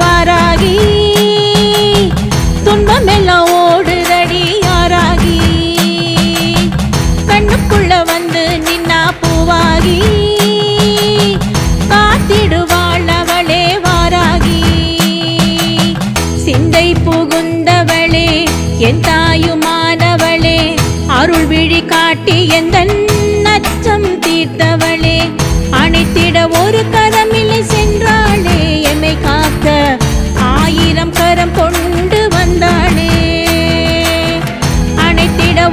వరాగి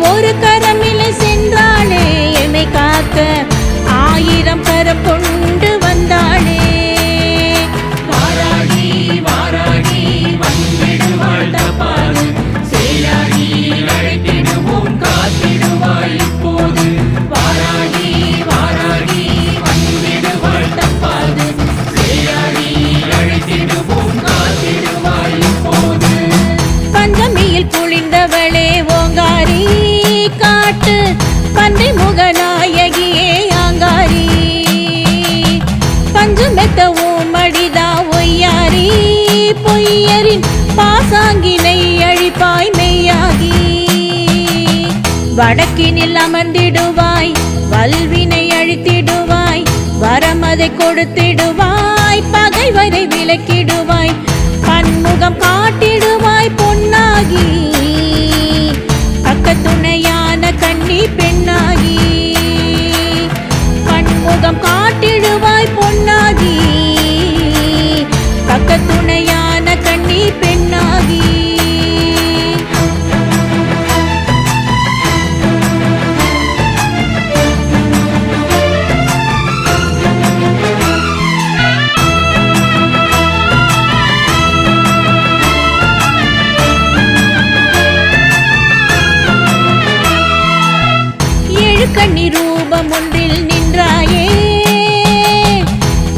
ஒரு கரமில்லை சென்றாளே என்னை காக்க பஞ்சமெத்த ஊமடிதா ஒய்யாரி பொய்யரின் பாசாங்கினை அழிப்பாய் மெய்யாகி. வடக்கினில் அமர்ந்திடுவாய் வல்வினை அழித்திடுவாய் வரமதை கொடுத்திடுவாய் பகைவரை விலக்கிடுவாய் பன்முகம் காட்டிடுவாய் பொன்னாகி. பக்கத்துணையான கண்ணி பெண்ணாகி. பன்முகம் காட்டிடுவாய் பொன்னாகி. கண்ணி ரூபம் ஒன்றில் நின்றாயே.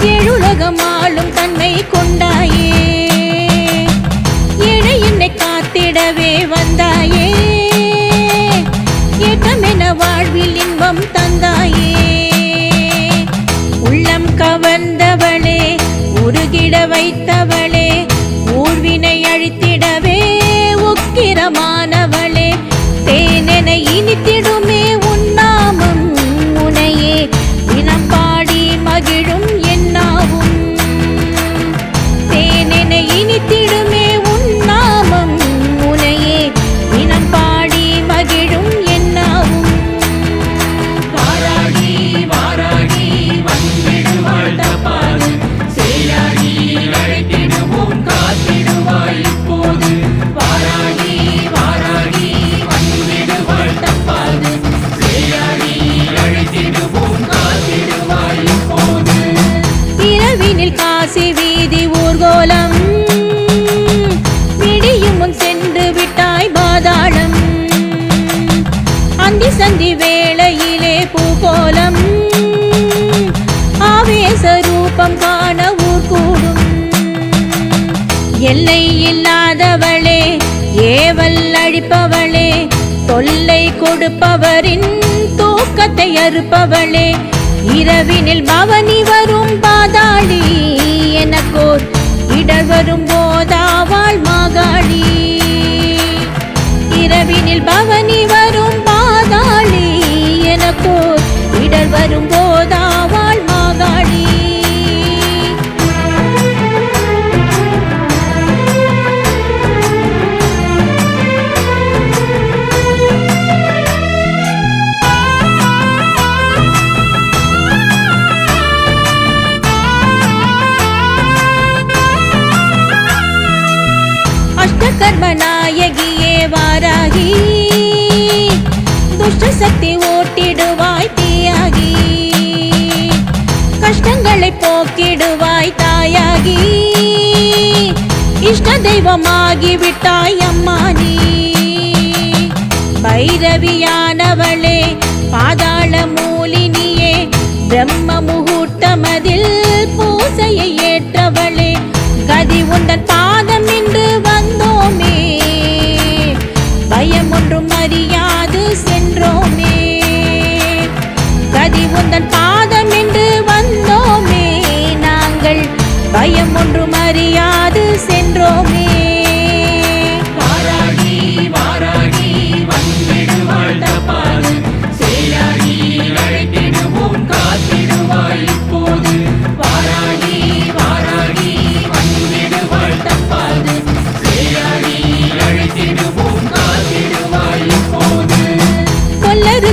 எழுலகம் ஆளும் தன்மை கொண்டாயே. ஏழை என்னை காத்திடவே வந்தாயே. ஏற்றமென வாழ்வில் இன்பம் தந்தாயே. உள்ளம் கவர்ந்தவளே உருகிட வைத்தவளே ஊர்வினை அழித்திடவே உக்கிரமானவளே. தேனென இனித்திடுமே ரூபம் காண ஊர் கூடும் எல்லை இல்லாதவளே ஏவல் அழிப்பவளே தொல்லை கொடுப்பவரின் தூக்கத்தை அறுப்பவளே இரவினில் பவனி வரும் பாதாளி எனக்கோர் இடர் வரும் போதாவாள் மாகாளி. இரவினில் பவனி வரும் துஷ்ட சக்தி ஓட்டிடுவாய் தீயாகி. கஷ்டங்களை போக்கிடுவாய் தாயாகி. இஷ்ட தெய்வமாகி விட்டாய் அம்மா நீ. பைரவியானவளே பாதாள மூலினியே பிரம்ம முகூர்த்தமதில் பூசையை ஏற்றவளே. கதி உந்தன் பாதம்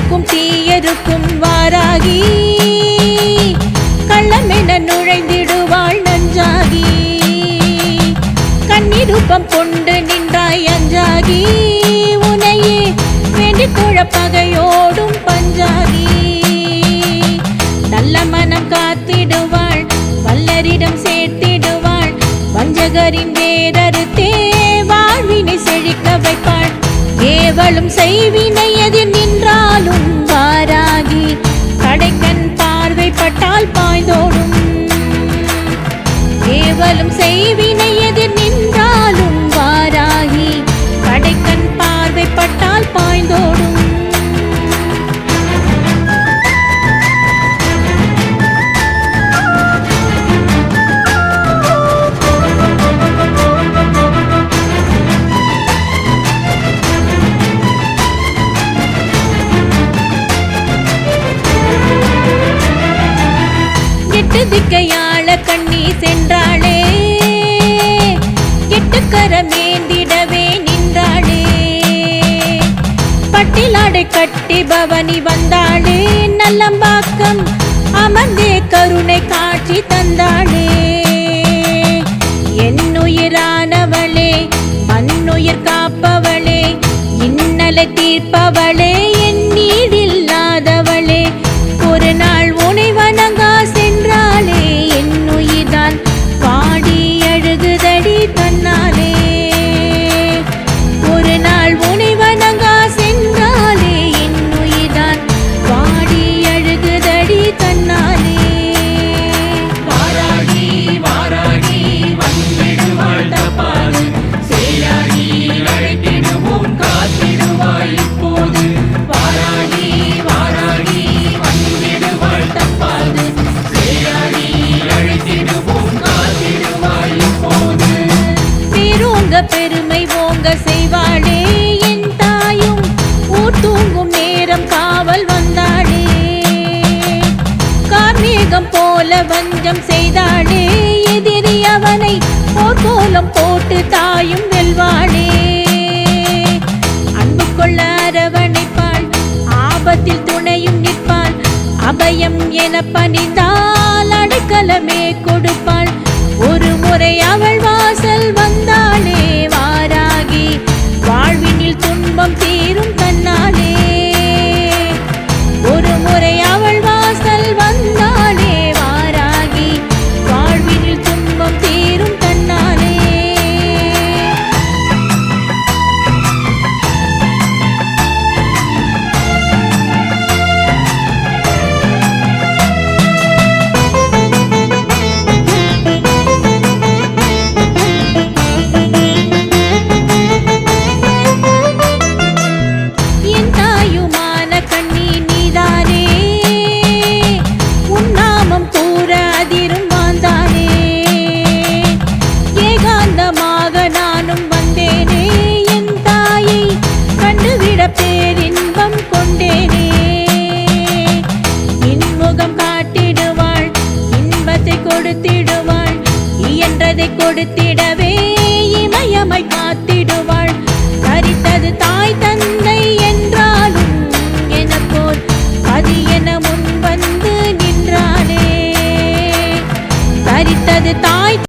கொல்லருக்கும் தீயருக்கும் வாராகி. கள்ளமென நுழைந்திடுவாள் நஞ்சாகி. கண்ணிருப்பம் கொண்டு நின்றாய் அஞ்சாகி. உனையே வேண்டிக் குழப்பகையோடும் பஞ்சாகி. நல்ல மனம் காத்திடுவாள் வல்லரிடம் சேர்த்திடுவாள் வஞ்சகரின் வேரறுத்தே வாழ்வினை செழிக்க வைப்பாள். ஏவலும் செய்வினை பார்வைப்பட்டால் பாய்ந்தோடும். ஏவலும் செய்வினையே எட்டு கண்ணி சென்றாளே. எட்டு கரமேந்திடவே நின்றாளே. பட்டிலாடை கட்டி பவனி வந்தாளே. நல்லம்பாக்கம் அமர்ந்தே கருணை காட்சி தந்தாளே. என்னுயிரானவளே மண்ணுயிர் காப்பவளே இன்னலை தீர்ப்பவள். போர்க்கோலம் போட்டு தாயும் வெல்வாளே. அன்பு கொள்ள அரவணைப்பாள் ஆபத்தில் துணையும் நிற்பாள் அபயம் என பணிந்தால் அடைக்கலமே கொடுப்பாள். ஒரு முறை அவள் கொடுத்திடுவாள். இயன்றதை கொடுத்திடவே இமயமை காத்திடுவாள். கரித்தது தாய் தந்தை என்றாலும் என போல் அது என முன் வந்து நின்றானே. கரித்தது தாய்